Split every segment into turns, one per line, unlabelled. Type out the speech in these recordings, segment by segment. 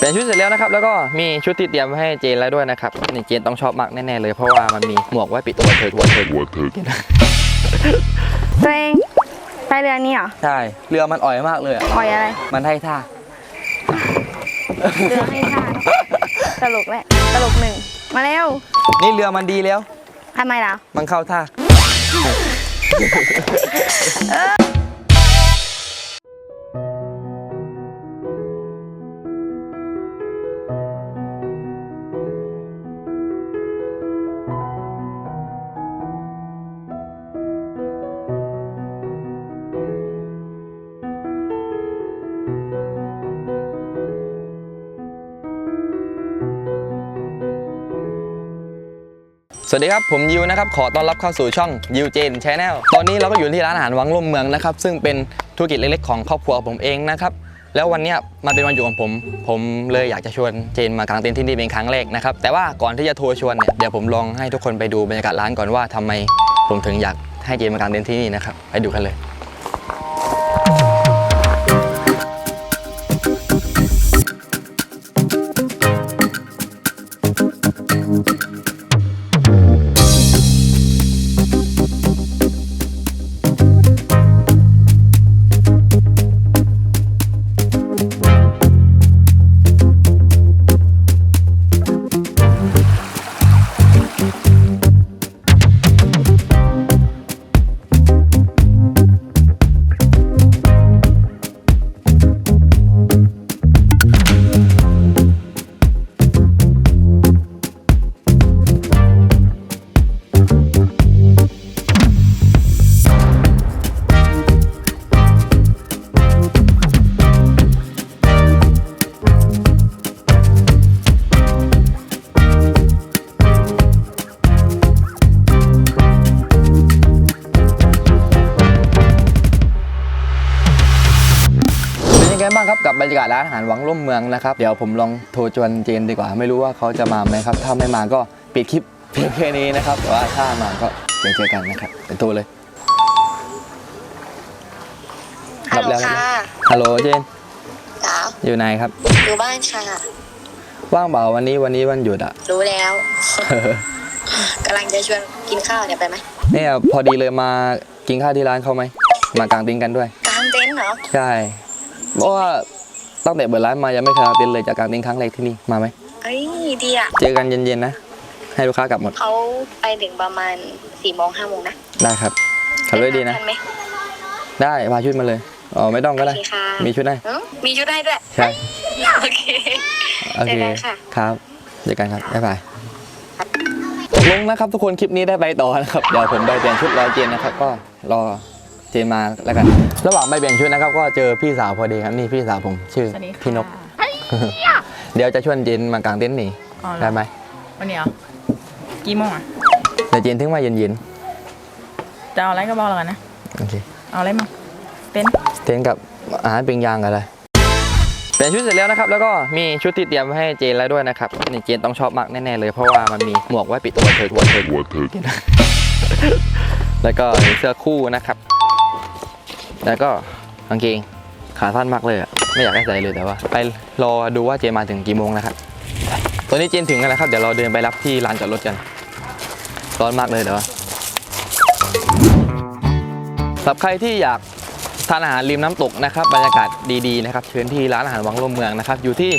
เปลี่ยนชุดเสร็จแล้วนะครับแล้วก็มีชุดที่เตรียมไว้ให้เจนแล้วด้วยนะครับนี่เจนต้องชอบมากแน่ๆเลยเพราะว่ามันมีหมวกไว้ปิดหัวเถิดหัวเถิด
หัวเถิด
ตัวเองไปเรือนี้เหรอ
ใช่เรือมันอ่อยมากเลยอะ
อ่อยอะไร
มันให้ท่า
เรือให้ท่าตลกแหละตลกหนึ่งมาเร็ว
นี่เรือมันดีแล้ว
ทำไมล่ะ
มันเข้าท่า สวัสดีครับ ผมยิวนะครับ ขอต้อนรับเข้าสู่ช่องยิวเจนชาแนลตอนนี้เราก็อยู่ที่ร้านอาหารวังร่มเมืองนะครับ ซึ่งเป็นธุรกิจเล็กๆของครอบครัวผมเองนะครับ แล้ววันนี้มันเป็นวันหยุดของผม ผมเลยอยากจะชวนเจนมากางเต็นท์ที่นี่เป็นครั้งแรกนะครับ แต่ว่าก่อนที่จะทัวร์ชวนเนี่ย เดี๋ยวผมลองให้ทุกคนไปดูบรรยากาศร้านก่อนว่าทำไมผมถึงอยากให้เจนมากางเต็นท์ที่นี่นะครับ ไปดูกันเลย ครับกับบรรยากาศร้านอาหารวังร่มเมืองนะครับเดี๋ยวผมลองโทรชวนเจนดีกว่า ไม่รู้ว่าเขาจะมาไหมครับ ถ้าไม่มาก็ปิดคลิปเพียงแค่นี้นะครับแต่ว่าถ้ามาก็เดี๋ยวเจอกันนะครับเป็นโทรเลย
ฮัลโหล
รับแล้ว
ค่ะ
ฮัลโหลเจน
จ๋า
อยู่ไหนครับ
อยู่บ้านค่ะ
ว่างเปล่าวันนี้วันนี้วันหยุดอะ
รู้แล้วกำลังจะชวนกินข้าวเนี่ยไปไหม
เนี่ยพอดีเลยมากินข้าวที่ร้านเขาไหมมากางเต็นท์กันด้วย
กลางเต็นท์เหรอ
ใช่ เพราะว่าตั้งแต่เปิดร้านมายังไม่เคยกางเต็นท์เลยจากกางเต็นท์ครั้งแรกที่นี่มาไหม
เอ้ยดีอะ
เจอกันเย็นๆนะ ให้ลูกค้ากลับหมด
เขาไปถึงประมาณสี่โมงห้าโมงนะ
ได้ครับขับรถดีนะ
ทันไหม
ได้พาชุดมาเลยอ๋อไม่ต้องก็ได้
โอเคค่ะ
มีชุดให้
เอ้ามีชุดให้ด้วย
ใช่
โอเค
โอเค
เจอกันค่ะ
ครับเจอกันครับบ๊ายบายตกลงนะครับทุกคนคลิปนี้ได้ไปต่อนะครับเดี๋ยวผมไปเปลี่ยนชุดรอเจนนะครับ ก็รอ เจนมาแล้วกัน ระหว่างไปเปลี่ยนชุดนะครับ ก็เจอพี่สาวพอดีครับนี่พี่สาวผมชื่อ
สวัสดีค่ะ
พี่นก เดี๋ยวจะชวนเจนมากางเต็นท์หนี
อ๋อเหรอ
ได้ไหม
วันนี้เหรอกี่โมงอะ
เดี๋ยวเจนถึงมาเย็น
จะเอาอะไรก็บอกแล้วกันนะ
ๆโอเค
เอาอะไรมาเต็นท์
เต็นท์กับอาหารปิ้งย่างกันเลยเปลี่ยนชุดเสร็จแล้วนะครับ แล้วก็มีชุดที่เตรียมไว้ให้เจนแล้วด้วยนะครับนี่เจนต้องชอบมากแน่ๆเลยเพราะว่ามันมีหมวกไว้ปิดหัวเถิดหัวเถิด
หัวเถิด
แล้วก็มีเสื้อคู่นะครับ แล้วก็กางเกงขาสั้นมากเลยอะไม่อยากให้ใส่เลยแต่ว่า ไปรอดูว่าเจมาถึงกี่โมงนะครับตอนนี้เจนถึงกันแล้วครับ เดี๋ยวเราเดินไปรับที่ลานจอดรถกัน ร้อนมากเลยเดี๋ยวสำหรับใครที่อยากทานอาหารริมน้ำตกนะครับบรรยากาศดีๆนะครับเชิญที่ร้านอาหารวังลมเมืองนะครับ อยู่ที่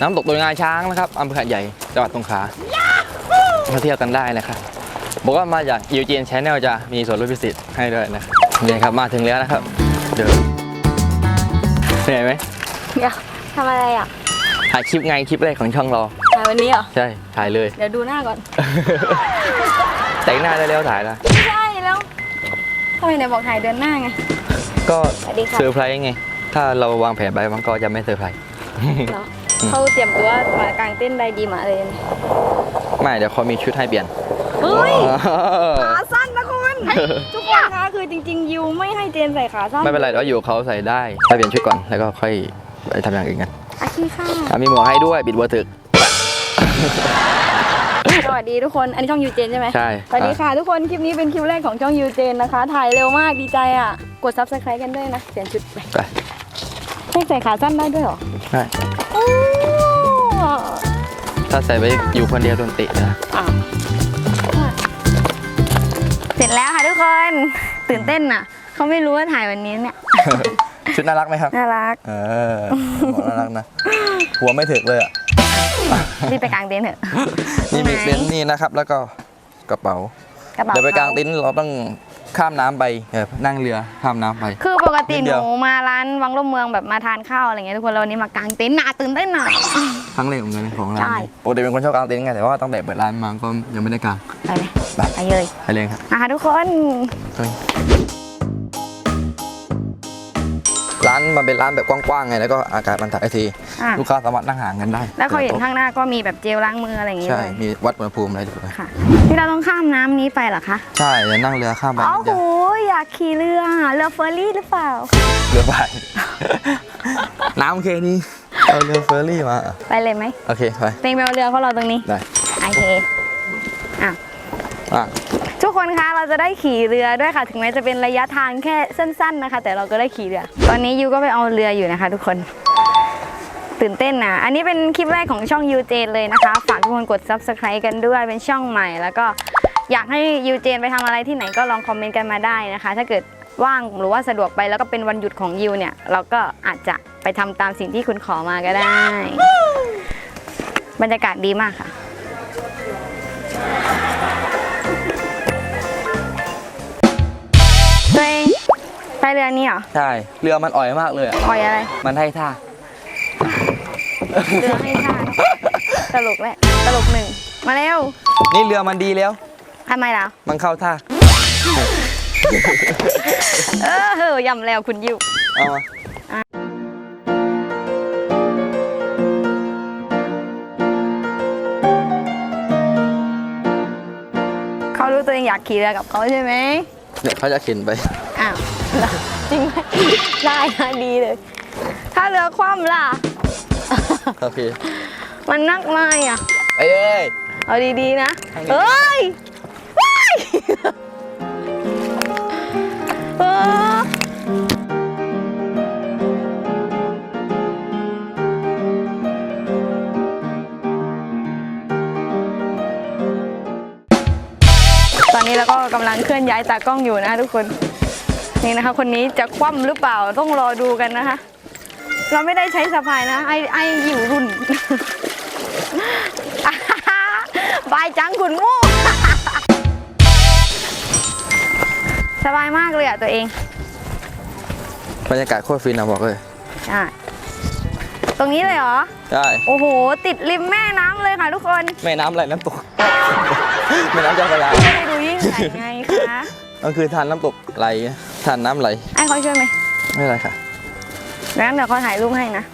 น้ำตกตัวงาช้างนะครับอำเภอหาดใหญ่จังหวัดสงขลามาเที่ยวกันได้นะครับบอกว่ามาจากยูจีนชแนลจะมีส่วนลดพิเศษให้ด้วยนะครับ นี่ครับมาถึงแล้วนะครับเดี๋ยวเหนื่อยไหม
เดี๋ยวทำอะไรอะ
ถ่ายคลิปไงคลิปแรกของช่องเรา
ถ่ายวันนี้เหรอ
ใช่ถ่ายเลย
เดี๋ยวดูหน้าก่อน
แต่งหน้าได้แล้วถ่ายละ
ไม่ใช่แล้วทำไมไหนบอกถ่ายเดินหน้าไง
ก็
สวัสดีค่ะ
เซอร์ไพรส์ไง ถ้าเราวางแผนไปมันก็จะไม่เซอร์ไพรส์
เหรอเขาเตรียมตัวมากางเต้นได้ดีมาเลย
ไม่เดี๋ยวเขามีชุดให้เปลี่ยน
เฮ้ยขาสั้นนะคุณ ทุกคนคะคือจริงๆยูไม่ให้เจนใส่ขาสั้น
ไม่เป็นไรเดี๋ยวอยู่กับเขาใส่ได้ไปเปลี่ยนชุดก่อนแล้วก็ค่อยไปทำอย่างอื่นกัน
อาคีค่ะ
อะมีหมวกให้ด้วยปิดบัวถึก
สวัสดีทุกคน อันนี้ช่องยูเจนใช่ไหม
ใช่
สวัสดีค่ะทุกคน คลิปนี้เป็นคลิปแรกของช่องยูเจนนะคะ ถ่ายเร็วมากดีใจอะ กดซับสไครต์กันด้วยนะ เปลี่ยนชุดไป
ไป
ให้ใส่ขาสั้นได้ด้วยเหรอ
ได้
โอ้
ถ้าใส่ไปอยู่คนเดียวโดนเตะนะ
อ้าว เสร็จแล้วค่ะทุกคน ตื่นเต้นอะ เขาไม่รู้ว่าถ่ายวันนี้เนี่ย
ชุดน่ารักไหมครับ
น่ารัก
เออบอกน่ารักนะ หัวไม่ถึกเลยอะ
รีบไปกางเต็นท์เถอะ
นี่มี
ไห
เต็นท์นี่นะครับ แล้วก็กระเป๋า
กระเป๋า
เดี๋ยวไปกลาง
ข
เต็นท์เราต้อง ข้ามน้ำไปเออนั่งเรือข้ามน้ำไป
คือปกติ
นิด
ห
เดียว
นูมาร้านวังร่มเมืองแบบมาทานข้าวอะไรเงี้ยทุกคนแล้ววันนี้มากางเต็นท์น่ะตื่นเต้นน่ะ
ครั้งแรกเหมือนกันของร้าน
ใช่
นี้ปกติเป็นคนชอบกางเต็นท์ไงแต่ว่าตั้งแต่เปิดร้านมาก็ยังไม่ได้กาง
ไปเลย
ไป
ไปเลย
ไปเลยครับ
นะคะทุกคน
เฮ้ย ร้านมันเป็นร้านแบบกว้างๆไงแล้วก็อากาศมันถ่ายได้ที
อะ
ลูกค้าสามารถนั่งห่างกันได้
แล้วเขาเห็นข้างหน้าก็มีแบบเจลล้างมืออะไรอย่างเงี้ย
ใช่
ด้วย
มีวัดอุณหภูมิอะไรด้วย
ค่ะที่เราต้องข้ามน้ำนี้ไปเหรอคะ
ใช่เดี๋ยวนั่งเรือข้ามไป
โอ้
นิด
โห
เดียว
อยากขี่เรือเรือเฟอร์รี่หรือเปล่า
เรือใบน้ำโอเคนี่เอาเรือเฟอร์รี่มา
ไปเลยไหม
โอเคไป
เต็งไปเอาเรือเขารอตรงนี้
ได้
โอเคอะ
อะ
ทุกคนคะเราจะได้ขี่เรือด้วยค่ะ ถึงแม้จะเป็นระยะทางแค่สั้น ๆนะคะ แต่เราก็ได้ขี่เรือ ตอนนี้ยูก็ไปเอาเรืออยู่นะคะ ทุกคน ตื่นเต้นนะ อันนี้เป็นคลิปแรกของช่องยูเจนเลยนะคะ ฝากทุกคนกด subscribe กันด้วยเป็นช่องใหม่ แล้วก็อยากให้ยูเจนไปทำอะไรที่ไหนก็ลองคอมเมนต์กันมาได้นะคะ ถ้าเกิดว่างหรือว่าสะดวกไปแล้วก็เป็นวันหยุดของยูเนี่ย เราก็อาจจะไปทำตามสิ่งที่คุณขอมาก็ได้ บรรยากาศดีมากค่ะ เรือนี้เหรอ
ใช่ เรือมันอ่อยมากเลยอะ
อ่อยอะไร
มันให้ท่า
เรือให้ท่า ตลกแหละ ตลกหนึ่ง มาเร็ว
นี่เรือมันดีแล้ว
ทำไมล่ะ
มันเข้าท่า
เออเฮ้ยำแล้วคุณยิว
เอามา
เขารู้ตัวเองอยากขี่เรือกับเขาใช่ไหม
เดี๋ยวเขาจะเข็นไป
อ้าว เหรอจริงไหมได้นะดีเลย ถ้าเรือคว่ำล่ะ
โอเค
มันนักไหมอะ
ไปเลย
เอาดีๆนะ
ทางนี้
เฮ้ยเฮ้ยเออตอนนี้เราก็กำลังเคลื่อนย้ายตากล้องอยู่นะคะทุกคน นี่นะคะ คนนี้จะคว่ำหรือเปล่าต้องรอดูกันนะคะ เราไม่ได้ใช้สะพายนะ ไอไออยู่รุ่นบายจังคุณงูสบายมากเลยอะตัวเอง
บรรยากาศโคตรฟินนะบอกเลย
ใช่ตรงนี้เลยเหรอ
ใช่
โอ้โห ติดริมแม่น้ำเลยค่ะทุกคน
แม่น้ำไหลน้ำตก แม่น้ำเจ้าพระยา
ไม่ได้ดูยิ่งใหญ่ไงคะ
มันคือทานน้ำตกไหล ทานน้ำไหล
ไอ้เขาช่วยไหม
ไม่เป็นไรค่ะ
งั้นเดี๋ยวเขาถ่ายรูปให้นะ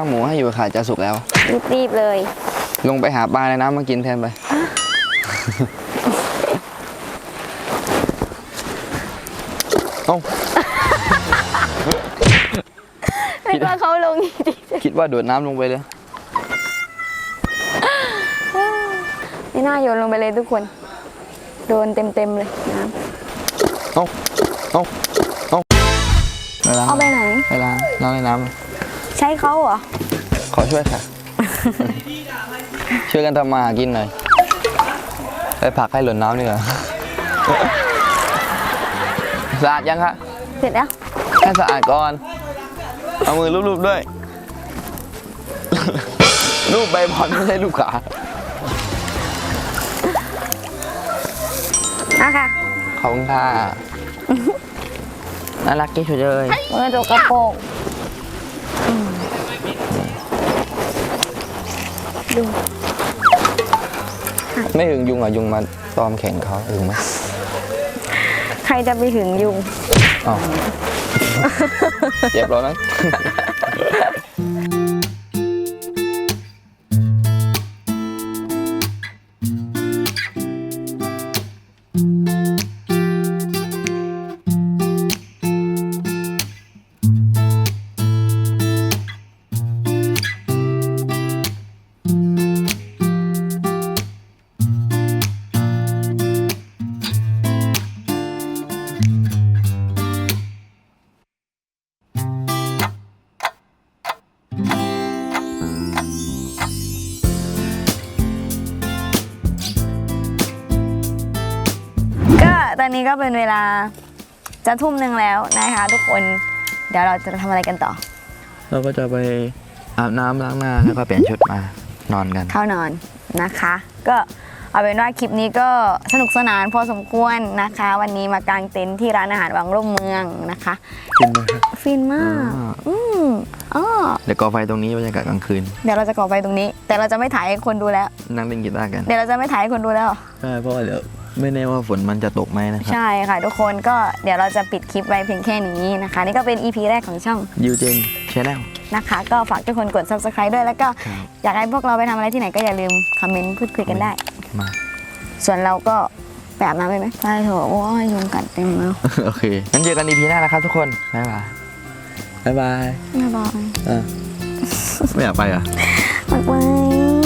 า
งหมูให้อยู่ค่ะจะสุกแล้ว
รีบๆเลย
ลงไปหาปลาในน้ำมากินแทนไป เอ้า
ว่าเขาลงจริง
คิดว่าโดดน้ำลงไปเลย
ๆไม่น่าโยนลงไปเลยทุกคน โดนเต็มๆเลยน้
เอาเอาเอาไปล้างำ
เอาไปไหน
ไปล้างล้างในน้
ใช้เขาเหรอำ
ขอช่วยค่ะ ช่วยกันทำมาหากินหน่อยไปผลักให้หล่นน้ำดีกว่าสะอาดยังคะ
เสร็จแล้ว
ให้สะอาดก่อน เอามือลูบๆด้วย รูปใบบอลไม่ใช่รูปขา
นะคะ
ขอบคุณค่ะน่ารักที่สุดเลย
มือจกกระโปรง ดู
ไม่ถึงยุงอะยุงมาตอมแขนเขาถึงไหม
ใครจะไปถึงยุง
อ๋อเจ็บแล้วนะ
ก็ ตอนนี้ก็เป็นเวลาจะทุ่มหนึ่งแล้วนะคะ ทุกคน เดี๋ยวเราจะทำอะไรกันต่อ
เราก็จะไปอาบน้ำล้างหน้าแล้วก็เปลี่ยนชุดมานอนกัน
เข้านอนนะคะ ก็เอาเป็นว่าคลิปนี้ก็สนุกสนานพอสมควรนะคะ วันนี้มากางเต็นท์ที่ร้านอาหารวังร่มเมืองนะคะ
กินไหมครับ
ฟินมาก
อ่า
อืมอ๋อ
เดี๋ยวก่อไฟตรงนี้บรรยากาศกลางคืน
เดี๋ยวเราจะก่อไฟตรงนี้ แต่เราจะไม่ถ่ายให้คนดูแล้ว
นั่งเล่นกีตาร์กัน
เดี๋ยวเราจะไม่ถ่ายให้คนดูแล้ว
ใช่เพราะว่าเดี๋ยว ไม่แน่ว่าฝนมันจะตกไหมนะครับ
ใช่ค่ะทุกคนก็เดี๋ยวเราจะปิดคลิปไว้เพียงแค่นี้นะคะ นี่ก็เป็น EP แรกของช่อง
ยูเจนชแนล
นะคะ ก็ฝากทุกคนกด subscribe ด้วยแล้วก็
ครับ
อยากให้พวกเราไปทำอะไรที่ไหนก็อย่าลืมคอมเมนต์พูดคุยกันได้
มา
ส่วนเราก็ไปอาบน้ำไปไหมไปเถอะโอ้ยยุงกัดเต็มแล้ว
โอเคงั้นเจอกันอีพีหน้านะครับทุกคนบ๊ายบายบ๊ายบาย
บ๊ายบาย
อะไม่อยากไปเหรอะ
บ๊ายบาย